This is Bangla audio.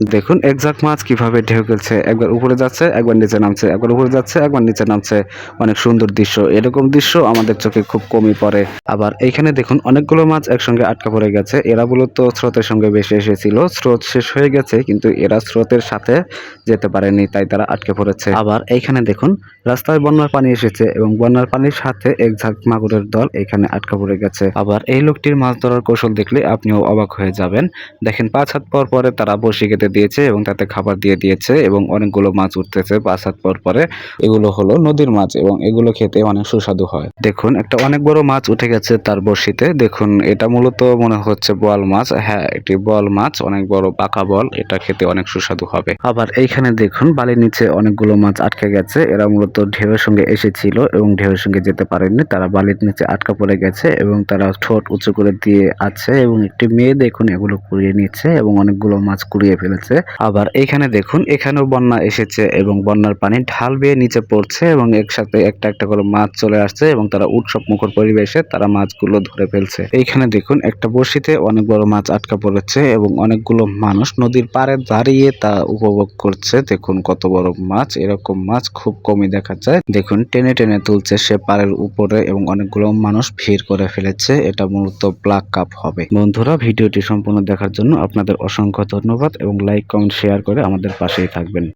দেখুন একজাক মাছ কীভাবে ঢেউ খেলছে। একবার উপরে যাচ্ছে, একবার নিচে নামছে। একবার উপরে যাচ্ছে, একবার নিচে নামছে। অনেক সুন্দর দৃশ্য। এরকম দৃশ্য আমাদের চোখে খুব কমই পড়ে। আবার এইখানে দেখুন, অনেকগুলো মাছ একসঙ্গে আটকা পড়ে গেছে। এরা মূলত স্রোতের সঙ্গে বেশি এসেছিল। স্রোত শেষ হয়ে গেছে, কিন্তু এরা স্রোতের সাথে যেতে পারেনি, তাই তারা আটকে পড়েছে। আবার এইখানে দেখুন, রাস্তায় বন্যার পানি এসেছে এবং বন্যার পানির সাথে এক ঝাঁক মাগুরের দল এখানে আটকা পড়ে গেছে। আবার এই লোকটির মাছ ধরার কৌশল দেখলে আপনিও অবাক হয়ে যাবেন। দেখেন, পাঁচ হাত পর পরে তারা বসি কেটে দিয়েছে এবং তাতে খাবার দিয়ে দিয়েছে এবং অনেকগুলো মাছ উঠতেছে পাঁচ হাত পর পরে। এগুলো হলো নদীর মাছ এবং এগুলো খেতে অনেক সুস্বাদু হয়। দেখুন, একটা অনেক বড় মাছ উঠে গেছে তার বড়শিতে। দেখুন, এটা মূলত মনে হচ্ছে বোয়াল মাছ। হ্যাঁ এটি বোয়াল মাছ, অনেক বড় পাকা বল এটা খেতে অনেক সুস্বাদু হবে। আবার এইখানে দেখুন, বালির নিচে অনেকগুলো মাছ আটকে গেছে। এরা মূলত ঢেউয়ের সঙ্গে এসেছিল এবং ঢেউয়ের সঙ্গে যেতে পারেনি তারা বালির নিচে আটকা পড়ে গেছে এবং তারা ঠোঁট উঁচু করে দিয়ে আছে এবং একটি মেয়ে দেখুন এগুলো কুড়িয়ে নিচ্ছে এবং অনেকগুলো মাছ কুড়িয়ে ফেলেছে। আবার এখানে দেখুন, এখানেও বন্যা এসেছে এবং বন্যার পানি ঢাল বেয়ে নিচে পড়ছে এবং একসাথে একটা একটা করে মাছ চলে আসছে এবং তারা উৎসব মুখর পরিবেশে তারা মাছগুলো ধরে ফেলছে। এইখানে দেখুন, একটা বসিতে অনেক বড় মাছ আটকা পড়েছে এবং অনেকগুলো মানুষ নদীর পাড়ে দাঁড়িয়ে তা উপভোগ করছে। দেখুন কত বড় মাছ, এরকম মাছ খুব কমই দেখা যায়। দেখুন, টেনে টেনে তুলছে সে পাড়ের উপরে এবং অনেকগুলো মানুষ ভিড় করে ফেলেছে। এটা মূলত ব্ল্যাক কাপ হবে। বন্ধুরা, ভিডিওটি সম্পূর্ণ দেখার জন্য আপনাদের অসংখ্য ধন্যবাদ এবং লাইক কমেন্ট শেয়ার করে আমাদের পাশেই থাকবেন।